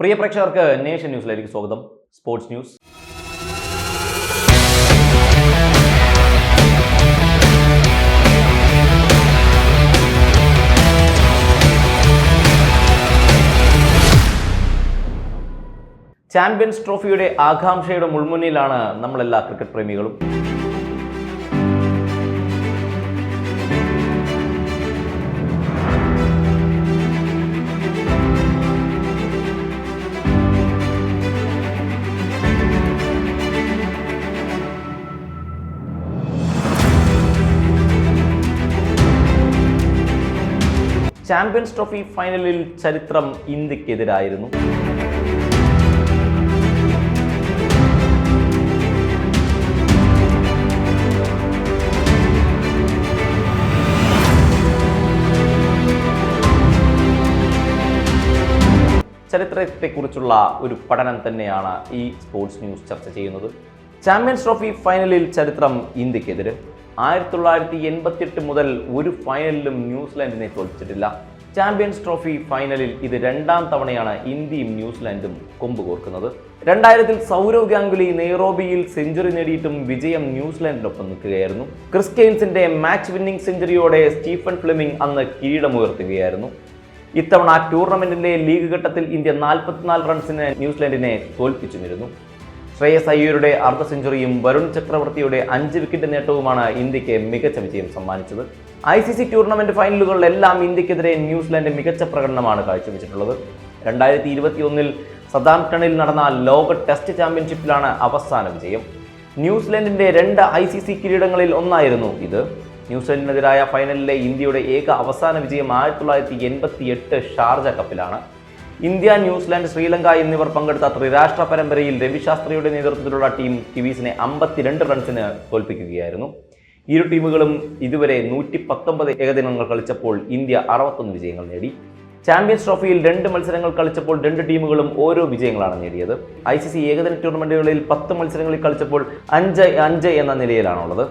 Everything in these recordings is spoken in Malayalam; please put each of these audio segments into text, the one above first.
പ്രിയ പ്രേക്ഷകർക്ക് നേഷൻ ന്യൂസിലേക്ക് സ്വാഗതം. Sports news. ചാമ്പ്യൻസ് ട്രോഫിയുടെ ആകാംക്ഷയുടെ മുൾമുന്നിലാണ് നമ്മളെല്ലാ ക്രിക്കറ്റ് പ്രേമികളും. ചാമ്പ്യൻസ് ട്രോഫി ഫൈനലിൽ ചരിത്രം ഇന്ത്യക്കെതിരായിരുന്നു. ചരിത്രത്തെക്കുറിച്ചുള്ള ഒരു പഠനം തന്നെയാണ് ഈ സ്പോർട്സ് ന്യൂസ് ചർച്ച ചെയ്യുന്നത്. ചാമ്പ്യൻസ് ട്രോഫി ഫൈനലിൽ ചരിത്രം ഇന്ത്യക്കെതിരെ. ആയിരത്തി തൊള്ളായിരത്തി എൺപത്തിയെട്ട് മുതൽ ഒരു ഫൈനലിലും ന്യൂസിലാൻഡിനെ തോൽപ്പിച്ചിട്ടില്ല. ചാമ്പ്യൻസ് ട്രോഫി ഫൈനലിൽ ഇത് രണ്ടാം തവണയാണ് ഇന്ത്യയും ന്യൂസിലാൻഡും കൊമ്പ് കോർക്കുന്നത്. രണ്ടായിരത്തിൽ സൗരവ് ഗാംഗുലി നെയ്റോബിയിൽ സെഞ്ചുറി നേടിയിട്ടും വിജയം ന്യൂസിലാൻഡിനൊപ്പം നിൽക്കുകയായിരുന്നു. ക്രിസ് കെയിൻസിന്റെ മാച്ച് വിന്നിംഗ് സെഞ്ചുറിയോടെ സ്റ്റീഫൻ ഫ്ലെമിംഗ് അന്ന് കിരീടമുയർത്തുകയായിരുന്നു. ഇത്തവണ ടൂർണമെന്റിന്റെ ലീഗ് ഘട്ടത്തിൽ ഇന്ത്യ നാൽപ്പത്തിനാല് റൺസിന് ന്യൂസിലാൻഡിനെ തോൽപ്പിച്ചുമിരുന്നു. ശ്രേയസ് അയ്യൂരുടെ അർദ്ധ സെഞ്ചുറിയും വരുൺ ചക്രവർത്തിയുടെ അഞ്ച് വിക്കറ്റ് നേട്ടവുമാണ് ഇന്ത്യയ്ക്ക് മികച്ച വിജയം സമ്മാനിച്ചത്. ഐ സി സി ടൂർണമെന്റ് ഫൈനലുകളിലെല്ലാം ഇന്ത്യക്കെതിരെ ന്യൂസിലാൻഡ് മികച്ച പ്രകടനമാണ് കാഴ്ചവെച്ചിട്ടുള്ളത്. രണ്ടായിരത്തി ഇരുപത്തി ഒന്നിൽ സദാംപ്ടണിൽ നടന്ന ലോക ടെസ്റ്റ് ചാമ്പ്യൻഷിപ്പിലാണ് അവസാന വിജയം. ന്യൂസിലൻഡിന്റെ രണ്ട് ഐ സി സി കിരീടങ്ങളിൽ ഒന്നായിരുന്നു ഇത്. ന്യൂസിലൻഡിനെതിരായ ഫൈനലിലെ ഇന്ത്യയുടെ ഏക അവസാന വിജയം ആയിരത്തി തൊള്ളായിരത്തി എൺപത്തി എട്ട് ഷാർജ കപ്പിലാണ്. ഇന്ത്യ ന്യൂസിലാൻഡ് ശ്രീലങ്ക എന്നിവർ പങ്കെടുത്ത ത്രിരാഷ്ട്ര പരമ്പരയിൽ രവിശാസ്ത്രിയുടെ നേതൃത്വത്തിലുള്ള ടീം കിവീസിനെ അമ്പത്തിരണ്ട് റൺസിന് തോൽപ്പിക്കുകയായിരുന്നു. ഇരു ടീമുകളും ഇതുവരെ നൂറ്റി പത്തൊമ്പത് ഏകദിനങ്ങൾ കളിച്ചപ്പോൾ ഇന്ത്യ അറുപത്തൊന്ന് വിജയങ്ങൾ നേടി. ചാമ്പ്യൻസ് ട്രോഫിയിൽ രണ്ട് മത്സരങ്ങൾ കളിച്ചപ്പോൾ രണ്ട് ടീമുകളും ഓരോ വിജയങ്ങളാണ് നേടിയത്. ഐ സി സി ഏകദിന ടൂർണമെന്റുകളിൽ പത്ത് മത്സരങ്ങളിൽ കളിച്ചപ്പോൾ അഞ്ച് അഞ്ച് എന്ന നിലയിലാണുള്ളത്.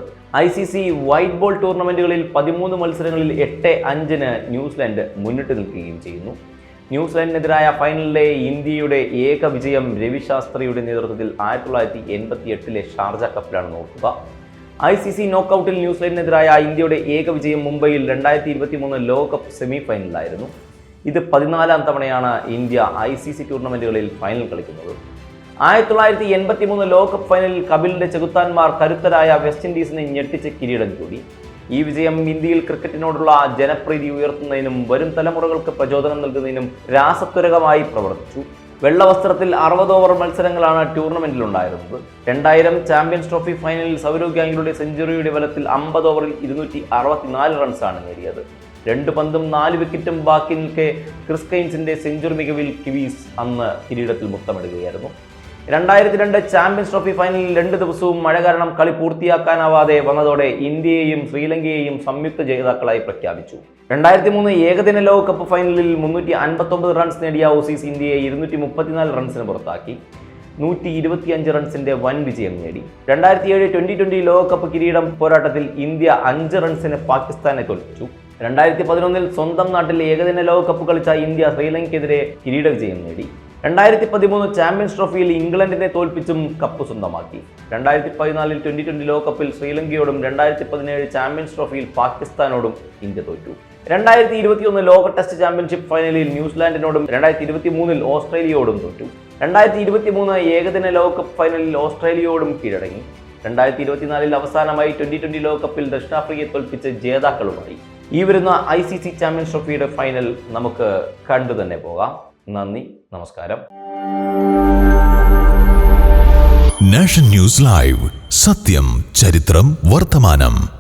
I C C white ball ടൂർണമെന്റുകളിൽ പതിമൂന്ന് മത്സരങ്ങളിൽ എട്ട് അഞ്ചിന് ന്യൂസിലാൻഡ് മുന്നിട്ട് നിൽക്കുകയും ചെയ്യുന്നു. ന്യൂസിലാൻഡിനെതിരായ ഫൈനലിലെ ഇന്ത്യയുടെ ഏക വിജയം രവിശാസ്ത്രിയുടെ നേതൃത്വത്തിൽ ആയിരത്തി തൊള്ളായിരത്തി എൺപത്തി എട്ടിലെ ഷാർജ കപ്പിലാണ് നോക്കുക. ഐ സി സി നോക്കൌട്ടിൽ ന്യൂസിലൻഡിനെതിരായ ഇന്ത്യയുടെ ഏക വിജയം മുംബൈയിൽ രണ്ടായിരത്തി ഇരുപത്തി മൂന്ന് ലോകകപ്പ് സെമി ഫൈനലിലായിരുന്നു ഇത് പതിനാലാം തവണയാണ് ഇന്ത്യ ഐ സി സി ടൂർണമെന്റുകളിൽ ഫൈനൽ കളിക്കുന്നത്. ആയിരത്തി തൊള്ളായിരത്തി എൺപത്തി മൂന്ന് ലോകകപ്പ് ഫൈനലിൽ കപിലിന്റെ ചെകുത്താന്മാർ കരുത്തരായ വെസ്റ്റ് ഇൻഡീസിനെ ഞെട്ടിച്ച് കിരീടം ചൂടി ഈ വിജയം ഇന്ത്യയിൽ ക്രിക്കറ്റിനോടുള്ള ജനപ്രീതി ഉയർത്തുന്നതിനും വരും തലമുറകൾക്ക് പ്രചോദനം നൽകുന്നതിനും രാസത്വരകമായി പ്രവർത്തിച്ചു. വെള്ളവസ്ത്രത്തിൽ അറുപത് ഓവർ മത്സരങ്ങളാണ് ടൂർണമെന്റിൽ ഉണ്ടായിരുന്നത്. രണ്ടായിരം ചാമ്പ്യൻസ് ട്രോഫി ഫൈനലിൽ സൗരവ് ഗാംഗുലിയുടെ സെഞ്ചുറിയുടെ ബലത്തിൽ അമ്പത് ഓവറിൽ ഇരുന്നൂറ്റി അറുപത്തിനാല് റൺസാണ് നേടിയത്. രണ്ട് പന്തും നാല് വിക്കറ്റും ബാക്കി നിൽക്കെ ക്രിസ് കെയിൻസിന്റെ സെഞ്ചുറി മികവിൽ കിവീസ് അന്ന് കിരീടത്തിൽ മുത്തമിടുകയായിരുന്നു. രണ്ടായിരത്തി രണ്ട് ചാമ്പ്യൻസ് ട്രോഫി ഫൈനലിൽ രണ്ട് ദിവസവും മഴ കാരണം കളി പൂർത്തിയാക്കാനാവാതെ വന്നതോടെ ഇന്ത്യയെയും ശ്രീലങ്കയെയും സംയുക്ത ജേതാക്കളായി പ്രഖ്യാപിച്ചു. രണ്ടായിരത്തി മൂന്ന് ഏകദിന ലോകകപ്പ് ഫൈനലിൽ മുന്നൂറ്റി അൻപത്തൊമ്പത് റൺസ് നേടിയ ഓസീസ് ഇന്ത്യയെ ഇരുന്നൂറ്റി മുപ്പത്തിനാല് റൺസിന് പുറത്താക്കി. നൂറ്റി ഇരുപത്തിയഞ്ച് റൺസിന്റെ വൻ വിജയം നേടി. രണ്ടായിരത്തി ഏഴ് ട്വന്റി ട്വന്റി ലോകകപ്പ് കിരീടം പോരാട്ടത്തിൽ ഇന്ത്യ അഞ്ച് റൺസിന് പാകിസ്ഥാനെ തോൽപ്പിച്ചു. രണ്ടായിരത്തി പതിനൊന്നിൽ സ്വന്തം നാട്ടിൽ ഏകദിന ലോകകപ്പ് കളിച്ച ഇന്ത്യ ശ്രീലങ്കയ്ക്കെതിരെ കിരീട വിജയം നേടി. രണ്ടായിരത്തി പതിമൂന്ന് ചാമ്പ്യൻസ് ട്രോഫിയിൽ ഇംഗ്ലണ്ടിനെ തോൽപ്പിച്ചും കപ്പ് സ്വന്തമാക്കി. രണ്ടായിരത്തി പതിനാലിൽ ട്വന്റി ട്വന്റി ലോകകപ്പിൽ ശ്രീലങ്കയോടും രണ്ടായിരത്തി പതിനേഴ് ചാമ്പ്യൻസ് ട്രോഫിയിൽ പാകിസ്ഥാനോടും ഇന്ത്യ തോറ്റു. രണ്ടായിരത്തി ഇരുപത്തിയൊന്ന് ലോക ടെസ്റ്റ് ചാമ്പ്യൻഷിപ്പ് ഫൈനലിൽ ന്യൂസിലാൻഡിനോടും രണ്ടായിരത്തി ഇരുപത്തി മൂന്നിൽ ഓസ്ട്രേലിയയോടും തോറ്റു. രണ്ടായിരത്തി ഇരുപത്തി മൂന്ന് ഏകദിന ലോകകപ്പ് ഫൈനലിൽ ഓസ്ട്രേലിയയോടും കീഴടങ്ങി. രണ്ടായിരത്തി ഇരുപത്തിനാലിൽ അവസാനമായി ട്വന്റി ട്വന്റി ലോകകപ്പിൽ ദക്ഷിണാഫ്രിക്കയെ തോൽപ്പിച്ച് ജേതാക്കളുമായി. ഈ വരുന്ന ഐ സി സി ചാമ്പ്യൻസ് ട്രോഫിയുടെ ഫൈനൽ നമുക്ക് കണ്ടു തന്നെ പോകാം. നന്ദി. നമസ്കാരം. Nation news live. സത്യം ചരിത്രം വർത്തമാനം.